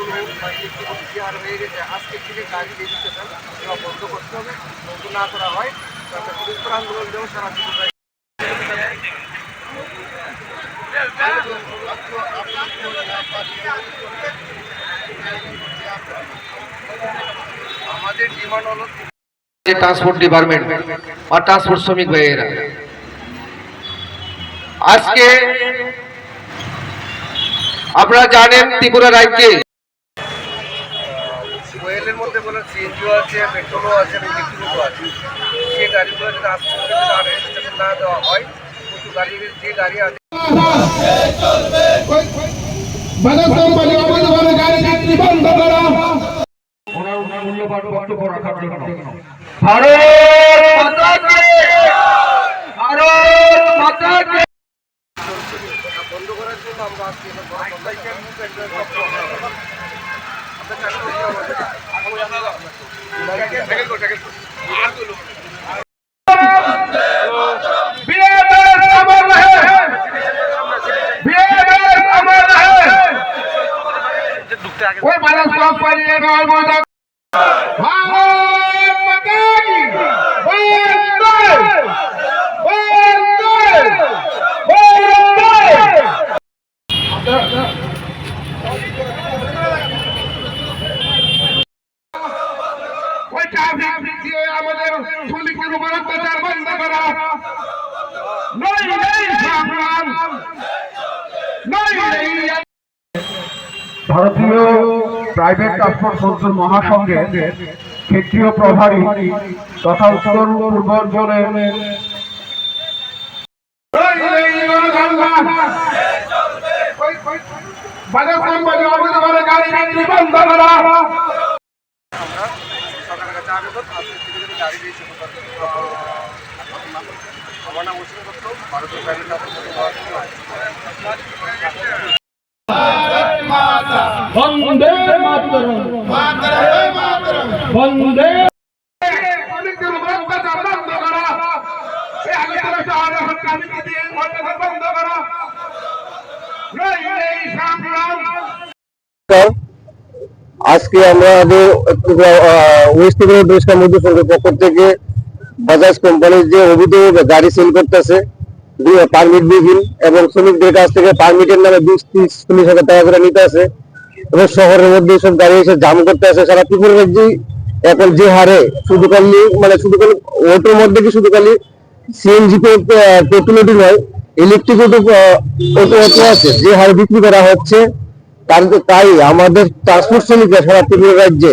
মৃত্যু হয়ে গেছে আজকে থেকে কাজ দিয়ে দিতে চান বন্ধ করতে হবে বন্ধ না করা হয় তাতে মুক্ত আন্দোলন যেমন সারা ট্রান্সপোর্ট ডিপার্টমেন্ট আর ট্রান্সপোর্ট শ্রমিক ভাইয়েরা, আজকে আপনারা জানেন ত্রিপুরা রাজ্যে ওয়েলের মধ্যে বলেন সিএনজিও আছে, পেট্রোলও আছে, এবং ইলেকট্রিকও আছে। সে গাড়িগুলো যদি আস্তে আস্তে তার রেজিস্ট্রেশন না দেওয়া হয় কিছু গাড়ি যে গাড়ি আছে ভারত बीएमएस अमर रहे बीएमएस अमर দিয়ে আমাদের শ্রমিকের উপর অত্যাচার বন্ধ করা। নই নেই সংগ্রাম নই নেই ভারতীয় প্রাইভেট ট্রান্সপোর্ট সংসদ মহাসংঘের ক্ষেত্রীয় প্রভারী তথা উত্তর পূর্বাঞ্চলের বাজার গাড়ি বন্ধ করা আমরা সরকারের কাছে আবেদন আজকে থেকে যদি গাড়ি রেজিস্ট্রেশন করতে আমার নাম অসীম দত্ত ভারতীয় প্রাইভেট বন্দে মাতরম বন্দে শ্রমিকদের উপর অত্যাচার বন্ধ করা এই আলোচনা শহরে হত্যামিকে দিয়ে অত্যাচার বন্ধ করা নই নেই সংগ্রাম আজকে আমাদের ওয়েস্ট বেঙ্গল টুরিস্ট মজদুর সংঘের পক্ষ থেকে বাজাজ কোম্পানির যে অবৈধ গাড়ি সেল করতেছে পারমিট বিহীন এবং শ্রমিকদের কাছ থেকে পারমিটের নামে বিশ, ত্রিশ, চল্লিশ হাজার টাকা করে নিতে আছে। এবং শহরের মধ্যে সব গাড়ি এসে জাম করতে আছে। সারা ত্রিপুরা রাজ্যে এখন যে হারে শুধু খালি মানে শুধু খালি অটোর মধ্যে কি শুধু খালি সিএনজি পেট্রোল অটো নয় ইলেকট্রিক অটো অটো অটো আছে, যে হারে বিক্রি করা হচ্ছে, তার তাই আমাদের ট্রান্সপোর্ট শ্রমিকরা সারা ত্রিপুরা রাজ্যে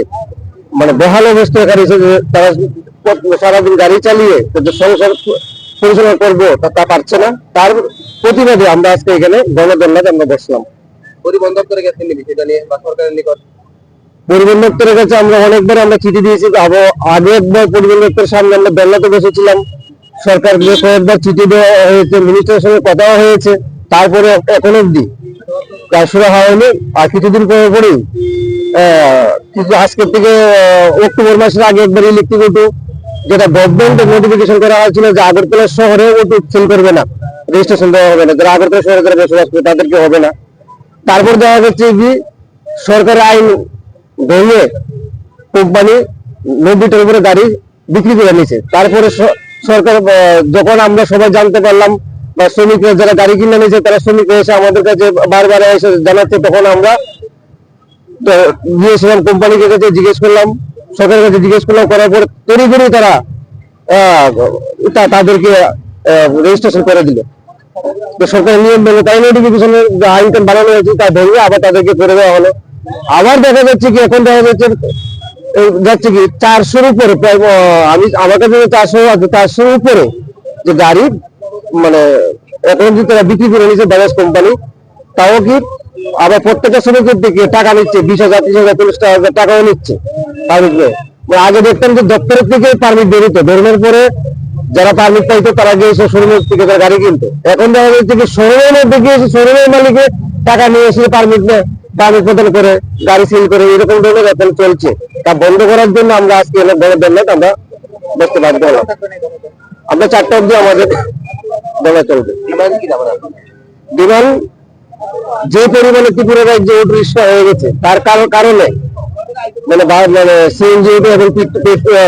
মানে বেহাল অবস্থা এখানে এসে যে তারা সারাদিন গাড়ি চালিয়ে সংসার পরিচালনা করব তা পারছে না। তার প্রতিবাদে আমরা আজকে এখানে গণধর্নাতে আমরা বসলাম। পরিবহন দপ্তরে গেছেন বিষয়টা নিয়ে বা সরকারের নিকট? পরিবহন দপ্তরের কাছে আমরা অনেকবার আমরা চিঠি দিয়েছি আগে একবার পরিবহন দপ্তরের সামনে আমরা বেল্লাতে বসেছিলাম। সরকার কয়েকবার চিঠি দেওয়া হয়েছে মিনিস্টারের সঙ্গে কথাও হয়েছে তারপরে এখন অব্দি কাজ শুরু হয়নি। আর কিছুদিন পরে পরেই আহ, কিন্তু আজকের থেকে অক্টোবর মাসের আগে একবার ইলেকট্রিক অটো যেটা গভর্নমেন্ট নোটিফিকেশন করা হয়েছিল যে আগরতলা শহরে অটো সেল করবে না রেজিস্ট্রেশন দেওয়া হবে না, যারা আগরতলা শহরে যারা বসবাস করে তাদেরকে হবে না। তারপর দেখা যাচ্ছে কি সরকারের আইন ভেঙে কোম্পানি নব্বইটার উপরে গাড়ি বিক্রি করে নিয়েছে। তারপরে সরকার যখন আমরা সবাই জানতে পারলাম, বা শ্রমিকরা যারা গাড়ি কিনে নিয়েছে, তারা শ্রমিকরা এসে আমাদের কাছে বারবার এসে জানাচ্ছে, তখন আমরা গিয়েছিলাম কোম্পানিকে কাছে জিজ্ঞেস করলাম সরকারের কাছে জিজ্ঞেস করলাম, করার পর তড়ি করে তারা তাদেরকে রেজিস্ট্রেশন করে দিল। তো সরকারের নিয়ম ভেঙে তাই নোটিফিকেশনের যে আইনটা বানানো হয়েছে, তা ভেঙে আবার তাদেরকে করে দেওয়া হলো। আবার দেখা যাচ্ছে কি, এখন দেখা যাচ্ছে যাচ্ছে কি, চারশোর উপরে, প্রায় আমি, আমার কাছে চারশো আছে, চারশোর উপরে যে গাড়ি মানে এখন যে তারা বিক্রি করে নিয়েছে বাজাজ কোম্পানি, তাও কি আবার প্রত্যেকটা শ্রমিকের দিকে টাকা নিচ্ছে বিশ হাজার ত্রিশ হাজার চল্লিশ হাজার টাকাও নিচ্ছে পারমিট মানে আগে দেখতাম যে দপ্তরের থেকে পারমিট বেরোতো বেরোনোর পরে যারা পারমিট পাইতো তারা গিয়ে এসে শোরুমের থেকে তারা গাড়ি কিনতো। এখন দেখা যাচ্ছে কি শোরুমের মধ্যে গিয়ে এসে শোরুমের মালিকে টাকা নিয়ে এসে পারমিট নেয় পারমিট প্রদান করে গাড়ি সিল করে এরকম ধরনের এখন চলছে। তা বন্ধ করার জন্য আমরা আজকে এলাকা বড় ধন্যবাদ আমরা বসতে বাধ্য হলাম। আমরা চারটা অব্দি আমাদের বলা চলবে। ডিমান্ড কি ডিমান্ড যে পরিমাণে ত্রিপুরা রাজ্যে ওট রিক্সা হয়ে গেছে তার কারণ- মানে মানে সিএনজি এবং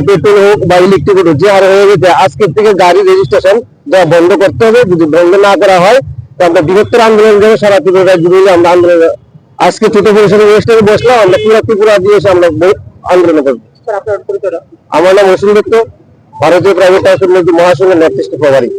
পেট্রোল হোক বা ইলেকট্রিক হোক যে হারে হয়ে গেছে আজকের থেকে গাড়ি রেজিস্ট্রেশন দেওয়া বন্ধ করতে হবে। যদি বন্ধ না করা হয় তো আমরা বৃহত্তর আন্দোলন যাবে সারা ত্রিপুরা রাজ্য মিলে আমরা আন্দোলন আজকে ছোট পরিসরের অনুষ্ঠানে বসলাম আমরা পুরো ত্রিপুরা দিয়ে এসে আমরা আন্দোলন করব। আমার নাম হোসেন দত্ত ভারতীয় প্রাইভেট ট্রান্সপোর্ট মহাসংঘের নর্থ ইস্ট প্রভারী।